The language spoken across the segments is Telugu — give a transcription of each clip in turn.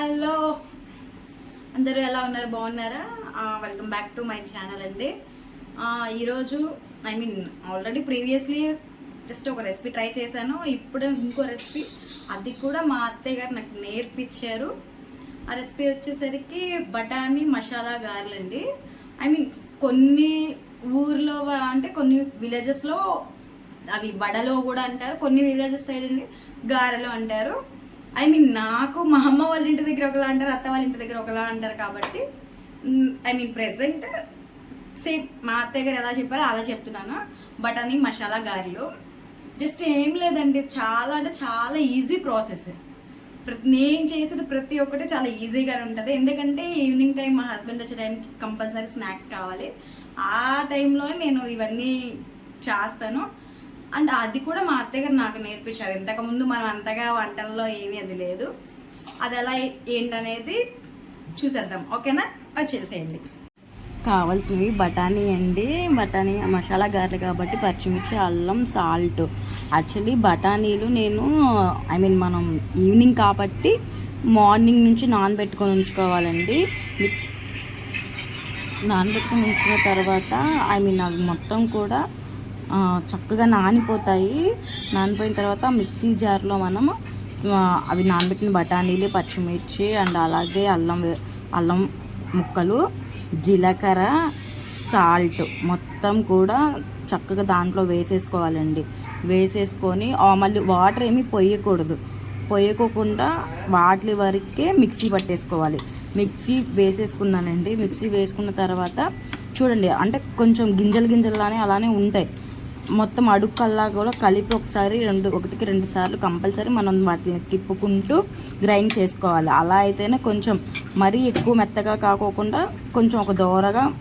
హలో. అందరూ ఎలా ఉన్నారు? బాగున్నారా? Welcome back to my channel అండి. ఈరోజు I mean already previously just ఒక రెసిపీ ట్రై చేశాను. ఇప్పుడు ఇంకో రెసిపీ అది కూడా మా అత్తయ్య గారు నాకు నేర్పించారు. ఆ రెసిపీ వచ్చేసరికి బఠానీ మసాలా గారెలండి ఐ మీన్ కొన్ని ఊర్లో అంటే కొన్ని విలేజెస్లో అవి బడలో కూడా అంటారు. కొన్ని విలేజెస్ సైడ్ అండి గారెలు అంటారు. ఐ మీన్ నాకు మా అమ్మ వాళ్ళ ఇంటి దగ్గర ఒకలా అంటారు అత్త వాళ్ళ ఇంటి దగ్గర ఒకలా అంటారు కాబట్టి ఐ మీన్ ప్రెసెంట్ సేమ్ మా అత్తయ్య గారు ఎలా చెప్పారో అలా చెప్తున్నాను. బఠానీ మసాలా గారెలు. జస్ట్ ఏం లేదండి చాలా అంటే చాలా ఈజీ ప్రాసెస్ నేను చేసేది ప్రతి ఒక్కటి చాలా ఈజీగానే ఉంటుంది. ఎందుకంటే ఈవినింగ్ టైం మా హస్బెండ్ వచ్చే టైంకి కంపల్సరీ స్నాక్స్ కావాలి. ఆ టైంలో నేను ఇవన్నీ చేస్తాను. అండ్ అది కూడా మా అత్తగారు గారు నాకు నేర్పించారు. ఇంతకుముందు మనం అంతగా వంటల్లో ఏమీ అది లేదు. అది ఎలా ఏంటనేది చూసేద్దాం. ఓకేనా? అది చేసేయండి. కావాల్సినవి బఠానీ అండి. బఠానీ మసాలా గారెలు కాబట్టి పచ్చిమిర్చి అల్లం సాల్ట్ యాక్చువల్లీ బఠానీలు నేను ఐ మీన్ మనం ఈవినింగ్ కాబట్టి మార్నింగ్ నుంచి నానబెట్టుకొని ఉంచుకోవాలండి. నానబెట్టుకొని ఉంచుకున్న తర్వాత ఐ మీన్ అవి మొత్తం కూడా చక్కగా నానిపోతాయి. నానిపోయిన తర్వాత మిక్సీ జార్లో మనం అవి నానబెట్టిన బఠానీలు పచ్చిమిర్చి అండ్ అలాగే అల్లం వే- అల్లం ముక్కలు జీలకర్ర సాల్ట్ మొత్తం కూడా చక్కగా దాంట్లో వేసేసుకోవాలండి. వేసేసుకొని మళ్ళీ వాటర్ ఏమీ పొయ్యకూడదు. పొయ్యకోకుండా వాటి వరకే మిక్సీ పట్టేసుకోవాలి. మిక్సీ వేసేసుకున్నానండి. మిక్సీ వేసుకున్న తర్వాత చూడండి అంటే కొంచెం గింజలు గింజల్లానే అలానే ఉంటాయి. మొత్తం అడుక్కల్లా కూడా కలిపి ఒకసారి రెండు ఒకటికి రెండు సార్లు కంపల్సరీ మనం వాటిని తిప్పుకుంటూ గ్రైండ్ చేసుకోవాలి. అలా అయితేనే కొంచెం మరీ ఎక్కువ మెత్తగా కాకోకుండా కొంచెం ఒక దోరగా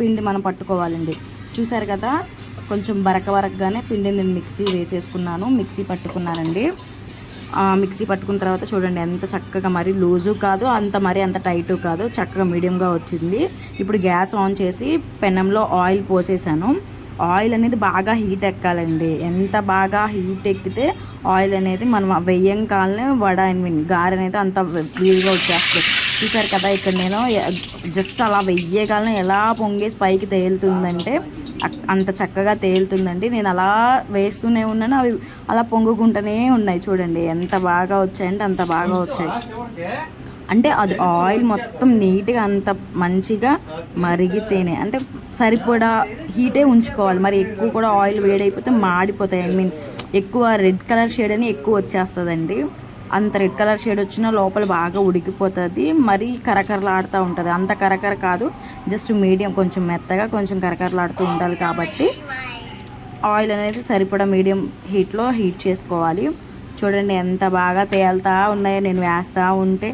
పిండి మనం పట్టుకోవాలండి. చూసారు కదా? కొంచెం బరక బరకగానే పిండి నేను మిక్సీ వేసేసుకున్నాను. మిక్సీ పట్టుకున్నానండి. మిక్సీ పట్టుకున్న తర్వాత చూడండి ఎంత చక్కగా మరి లూజు కాదు అంత మరీ అంత టైటు కాదు చక్కగా మీడియంగా వచ్చింది. ఇప్పుడు గ్యాస్ ఆన్ చేసి పెనంలో ఆయిల్ పోసేసాను. ఆయిల్ అనేది బాగా హీట్ ఎక్కాలండి. ఎంత బాగా హీట్ ఎక్కితే ఆయిల్ అనేది మనం వెయ్యంకాలనే వడ ఐ మీన్ గారె అనేది అంత వీలుగా వచ్చేస్తుంది. చూసారు కదా ఇక్కడ నేను జస్ట్ అలా వెయ్యగానే ఎలా పొంగేసి పైకి తేలుతుందంటే అంత చక్కగా తేలుతుందండి. నేను అలా వేస్తూనే ఉన్నాను. అవి అలా పొంగుకుంటూనే ఉన్నాయి. చూడండి ఎంత బాగా వచ్చాయంటే అంత బాగా వచ్చాయి. అంటే అది ఆయిల్ మొత్తం నీట్గా అంత మంచిగా మరిగితేనే అంటే సరిపడా హీటే ఉంచుకోవాలి. మరి ఎక్కువ కూడా ఆయిల్ వేడైపోతే మాడిపోతాయి. ఐ మీన్ ఎక్కువ రెడ్ కలర్ షేడ్ అని ఎక్కువ వచ్చేస్తుందండి. అంత రెడ్ కలర్ షేడ్ వచ్చినా లోపల బాగా ఉడికిపోతుంది. మరీ కరకరలాడుతూ ఉంటుంది. అంత కరకర కాదు. జస్ట్ మీడియం కొంచెం మెత్తగా కొంచెం కరకరలాడుతూ ఉండాలి కాబట్టి ఆయిల్ అనేది సరిపడా మీడియం హీట్లో హీట్ చేసుకోవాలి. చూడండి ఎంత బాగా తేలుతా ఉన్నాయో నేను వేస్తూ ఉంటే.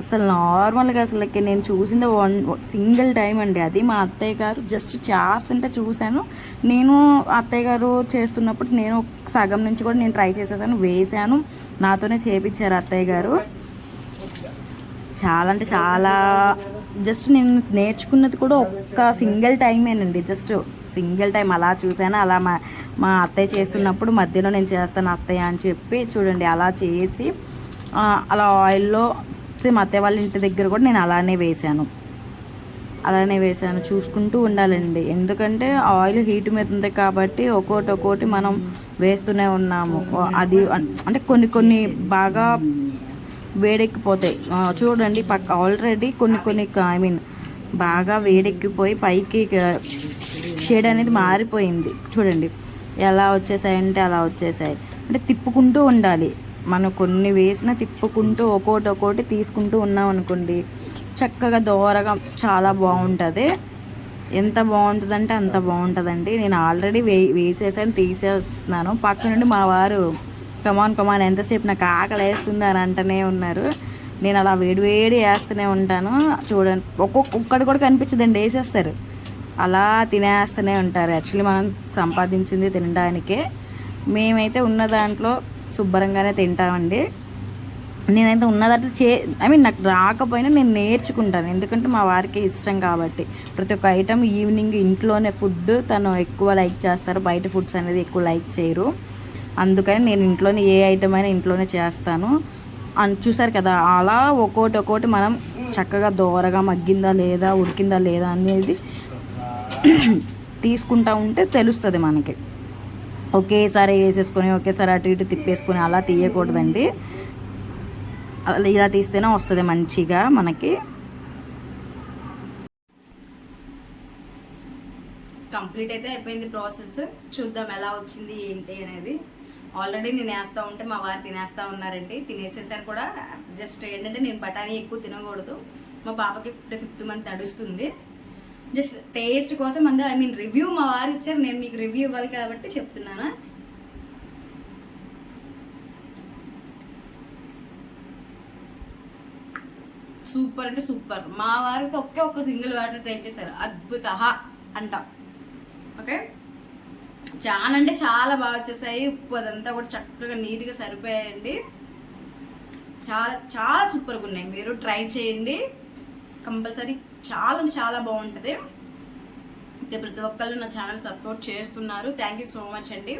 అసలు నార్మల్గా అసలుకి నేను చూసింది వన్ సింగిల్ టైం అండి. అది మా అత్తయ్య గారు జస్ట్ చేస్తుంటే చూశాను. నేను అత్తయ్య గారు చేస్తున్నప్పుడు నేను సగం నుంచి కూడా నేను ట్రై చేసేదాన్ని వేశాను. నాతోనే చేపించారు అత్తయ్య గారు. చాలా అంటే చాలా జస్ట్ నేను నేర్చుకున్నది కూడా ఒక్క సింగిల్ టైమేనండి. జస్ట్ సింగిల్ టైం అలా చూసాను అలా మా మా అత్తయ్య చేస్తున్నప్పుడు మధ్యలో నేను చేస్తాను అత్తయ్య అని చెప్పి చూడండి అలా చేసి అలా ఆయిల్లో సేమ్ అత్తయ్య వాళ్ళ ఇంటి దగ్గర కూడా నేను అలానే వేశాను. అలానే వేసాను చూసుకుంటూ ఉండాలండి. ఎందుకంటే ఆయిల్ హీట్ మీద ఉంది కాబట్టి ఒక్కోటి ఒక్కోటి మనం వేస్తూనే ఉన్నాము. అది అంటే కొన్ని కొన్ని బాగా వేడెక్కిపోతాయి. చూడండి పక్క ఆల్రెడీ కొన్ని కొన్ని ఐ మీన్ బాగా వేడెక్కిపోయి పైకి షేడ్ అనేది మారిపోయింది. చూడండి. ఎలా వచ్చేసాయంటే అలా వచ్చేసాయి. అంటే తిప్పుకుంటూ ఉండాలి. మనం కొన్ని వేసిన తిప్పుకుంటూ ఒక్కోటి ఒక్కోటి తీసుకుంటూ ఉన్నాం అనుకోండి చక్కగా దోరగా చాలా బాగుంటుంది. ఎంత బాగుంటుందంటే అంత బాగుంటుందండి. నేను ఆల్రెడీ వే వేసేసాను తీసేస్తున్నాను. పక్క నుండి మా వారు కమాన్ కమాన్ ఎంతసేపు నాకు ఆకలి వేస్తుంది అని అంటూనే ఉన్నారు. నేను అలా వేడివేడి వేస్తూనే ఉంటాను. చూడండి ఒక్కొక్కటి కూడా కనిపించదండి వేసేస్తారు. అలా తినేస్తూనే ఉంటారు. యాక్చువల్లీ మనం సంపాదించింది తినడానికే. మేమైతే ఉన్న దాంట్లో శుభ్రంగానే తింటామండి. నేనైతే ఉన్నదట్లు చే ఐ మీన్ నాకు రాకపోయినా నేను నేర్చుకుంటాను. ఎందుకంటే మా వారికి ఇష్టం కాబట్టి. ప్రతి ఒక్క ఐటమ్ ఈవినింగ్ ఇంట్లోనే ఫుడ్ తను ఎక్కువ లైక్ చేస్తారు. బయట ఫుడ్స్ అనేది ఎక్కువ లైక్ చేయరు. అందుకని నేను ఇంట్లోనే ఏ ఐటమ్ అయినా ఇంట్లోనే చేస్తాను. అని చూసారు కదా అలా ఒక్కోటి ఒక్కోటి మనం చక్కగా దోరగా మగ్గిందా లేదా ఉడికిందా లేదా అనేది తీసుకుంటా ఉంటే తెలుస్తుంది మనకి. ఒకేసారి వేసేసుకొని ఒకేసారి అటు ఇటు తిప్పేసుకొని అలా తీయకూడదండి. అలా ఇలా తీస్తేనే వస్తుంది మంచిగా మనకి. కంప్లీట్ అయితే అయిపోయింది ప్రాసెస్. చూద్దాం ఎలా వచ్చింది ఏంటి అనేది. ఆల్రెడీ నేను వేస్తూ ఉంటే మా వారు తినేస్తూ ఉన్నారండి. తినేసేసారు కూడా. జస్ట్ ఏంటంటే నేను బఠానీ ఎక్కువ తినకూడదు. మా పాపకి ఇప్పుడు ఫిఫ్త్ మంత్ నడుస్తుంది. జస్ట్ టేస్ట్ కోసం అందే ఐ మీన్ రివ్యూ మా వారు ఇచ్చారు నేను మీకు రివ్యూ ఇవ్వాలి కాబట్టి చెప్తున్నాను? సూపర్ అంటే సూపర్. మా వారికి ఒకే ఒక్క సింగిల్ వాటర్ ట్రై చేశారు అద్భుత అంట. ఓకే? చాలా అంటే చాలా బాగా వచ్చేసాయి ఉప్పు అదంతా కూడా చక్కగా నీట్గా సరిపోయాయండి. చాలా చాలా సూపర్గా ఉన్నాయి. మీరు ట్రై చేయండి. కంపల్సరీ. చాలా అంటే చాలా బాగుంటుంది. అంటే ప్రతి ఒక్కళ్ళు నా ఛానల్ సపోర్ట్ చేస్తున్నారు. థ్యాంక్ యూ సో మచ్ అండి.